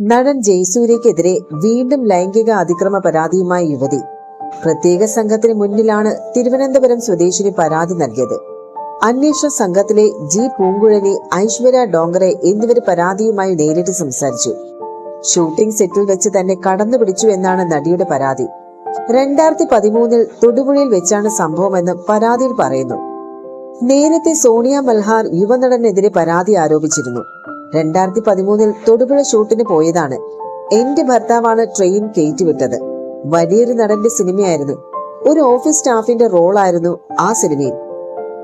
നടൻ ജയസൂര്യക്കെതിരെ വീണ്ടും ലൈംഗിക അതിക്രമ പരാതിയുമായി യുവതി. പ്രത്യേക സംഘത്തിന് മുന്നിലാണ് തിരുവനന്തപുരം സ്വദേശിനി പരാതി നൽകിയത്. അന്വേഷണ സംഘത്തിലെ ജി പൂങ്കുഴലി ഐശ്വര്യ ഡോങ്കറെ എന്നിവർ പരാതിയുമായി നേരിട്ട് സംസാരിച്ചു. ഷൂട്ടിംഗ് സെറ്റിൽ വെച്ച് തന്നെ കടന്നു പിടിച്ചു എന്നാണ് നടിയുടെ പരാതി. രണ്ടായിരത്തി പതിമൂന്നിൽ തൊടുപുഴയിൽ വെച്ചാണ് സംഭവമെന്ന് പരാതിയിൽ പറയുന്നു. നേരത്തെ സോണിയ മൽഹാർ യുവനടനെതിരെ പരാതി ആരോപിച്ചിരുന്നു. രണ്ടായിരത്തി പതിമൂന്നിൽ തൊടുപുഴ ഷൂട്ടിന് പോയതാണ്. എന്റെ ഭർത്താവാണ് ട്രെയിൻ കയറ്റിവിട്ടത്. വലിയൊരു നടന്റെ സിനിമയായിരുന്നു. ഒരു ഓഫീസ് സ്റ്റാഫിന്റെ റോളായിരുന്നു ആ സിനിമയിൽ.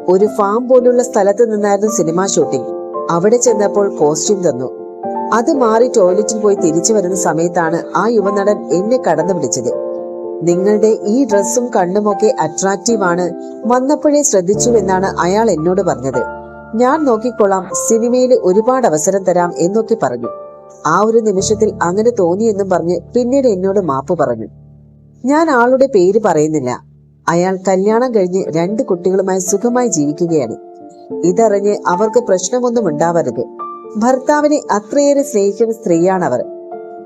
ഒരു ഫാം പോലുള്ള സ്ഥലത്ത് നിന്നായിരുന്നു സിനിമാ ഷൂട്ടിംഗ്. അവിടെ ചെന്നപ്പോൾ കോസ്റ്റ്യൂം തന്നു. അത് മാറി ടോയ്ലറ്റിൽ പോയി തിരിച്ചു വരുന്ന സമയത്താണ് ആ യുവനടൻ എന്നെ കടന്നു പിടിച്ചത് നിങ്ങളുടെ ഈ ഡ്രസ്സും കണ്ണുമൊക്കെ അട്രാക്റ്റീവ് ആണ് വന്നപ്പോഴേ ശ്രദ്ധിച്ചു എന്നാണ് അയാൾ എന്നോട് പറഞ്ഞത്. ഞാൻ നോക്കിക്കൊള്ളാം. സിനിമയിൽ ഒരുപാട് അവസരം തരാം എന്നൊക്കെ പറഞ്ഞു. ആ ഒരു നിമിഷത്തിൽ അങ്ങനെ തോന്നിയെന്നും പറഞ്ഞ് പിന്നീട് എന്നോട് മാപ്പ് പറഞ്ഞു. ഞാൻ ആളുടെ പേര് പറയുന്നില്ല. അയാൾ കല്യാണം കഴിഞ്ഞ് രണ്ട് കുട്ടികളുമായി സുഖമായി ജീവിക്കുകയാണ്. ഇതറിഞ്ഞ് അവർക്ക് പ്രശ്നമൊന്നും ഉണ്ടാവരുത്. ഭർത്താവിനെ അത്രയേറെ സ്നേഹിക്കുന്ന സ്ത്രീയാണ് അവർ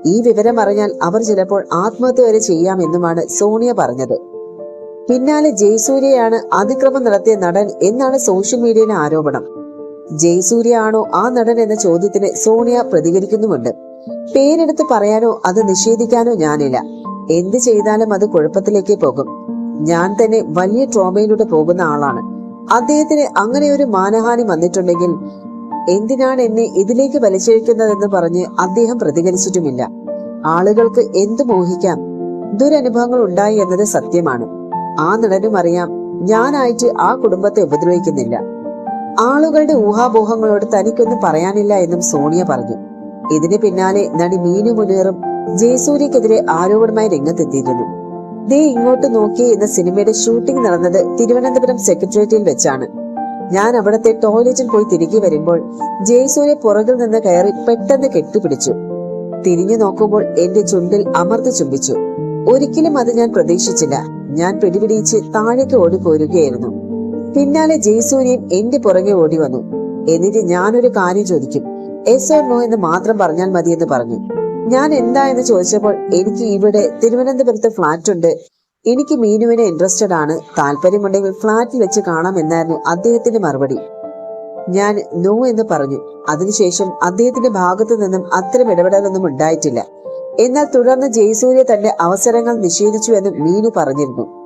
ഈ വിവരം അറിഞ്ഞാൽ അവർ ചിലപ്പോൾ ആത്മഹത്യ വരെ ചെയ്യാമെന്നുമാണ് സോണിയ പറഞ്ഞത്. പിന്നാലെ ജയസൂര്യയാണ് അതിക്രമം നടത്തിയ നടൻ എന്നാണ് സോഷ്യൽ മീഡിയയിലെ ആരോപണം. ജയസൂര്യ ആണോ ആ നടൻ എന്ന ചോദ്യത്തിന് സോണിയ പ്രതികരിക്കുന്നുമുണ്ട്. പേരെടുത്ത് പറയാനോ അത് നിഷേധിക്കാനോ ഞാനില്ല. എന്ത് ചെയ്താലും അത് കുഴപ്പത്തിലേക്ക് പോകും. ഞാൻ തന്നെ വലിയ ട്രോമയിലൂടെ പോകുന്ന ആളാണ്. അദ്ദേഹത്തിന് അങ്ങനെ ഒരു മാനഹാനി വന്നിട്ടുണ്ടെങ്കിൽ എന്തിനാണ് എന്നെ ഇതിലേക്ക് വലിച്ചിഴക്കുന്നതെന്ന് പറഞ്ഞ് അദ്ദേഹം പ്രതികരിച്ചിട്ടുമില്ല. ആളുകൾക്ക് എന്ത് മോഹിക്കാം? ദുരനുഭവങ്ങൾ ഉണ്ടായി എന്നത് സത്യമാണ്. ആ നടനും അറിയാം ഞാനായിട്ട് ആ കുടുംബത്തെ ഉപദ്രവിക്കുന്നില്ല. ആളുകളുടെ ഊഹാപോഹങ്ങളോട് തനിക്കൊന്നും പറയാനില്ല എന്നും സോണിയ പറഞ്ഞു. ഇതിന് പിന്നാലെ നടി മീനു മുനീറും ജയസൂര്യക്കെതിരെ ആരോപണമായി രംഗത്തെത്തിയിരുന്നു. ദേ ഇങ്ങോട്ട് നോക്കി എന്ന സിനിമയുടെ ഷൂട്ടിംഗ് നടന്നത് തിരുവനന്തപുരം സെക്രട്ടേറിയറ്റിൽ വെച്ചാണ്. ഞാൻ അവിടത്തെ ടോയ്ലറ്റിൽ പോയി തിരികെ വരുമ്പോൾ ജയസൂര്യ പുറകിൽ നിന്ന് കയറി പെട്ടെന്ന് കെട്ടിപ്പിടിച്ചു. തിരിഞ്ഞു നോക്കുമ്പോൾ എന്റെ ചുണ്ടിൽ അമർത്തി ചുംബിച്ചു. ഒരിക്കലും അത് ഞാൻ പ്രതീക്ഷിച്ചില്ല. ഞാൻ പിടിപിടിച്ച് താഴേക്ക് ഓടിപ്പോരുകയായിരുന്നു. പിന്നാലെ ജയസൂര്യൻ എന്റെ പുറകെ ഓടി വന്നു. എന്നിട്ട് ഞാനൊരു കാര്യം ചോദിക്കും. എസ് ഓർ നോ എന്ന് മാത്രം പറഞ്ഞാൽ മതി എന്ന് പറഞ്ഞു. ഞാൻ എന്താ എന്ന് ചോദിച്ചപ്പോൾ എനിക്ക് ഇവിടെ തിരുവനന്തപുരത്ത് ഫ്ലാറ്റ് ഉണ്ട്. എനിക്ക് മീനുവിനെ ഇൻട്രസ്റ്റഡ് ആണ്. താല്പര്യമുണ്ടെങ്കിൽ ഫ്ലാറ്റിൽ വെച്ച് കാണാം എന്നായിരുന്നു അദ്ദേഹത്തിന്റെ മറുപടി. ഞാൻ നോ എന്ന് പറഞ്ഞു. അതിനുശേഷം അദ്ദേഹത്തിന്റെ ഭാഗത്തു നിന്നും അത്തരം ഇടപെടലൊന്നും ഉണ്ടായിട്ടില്ല. എന്നാൽ തുടർന്ന് ജയസൂര്യ തന്റെ അവസരങ്ങൾ നിഷേധിച്ചു എന്ന് മീനു പറഞ്ഞിരുന്നു.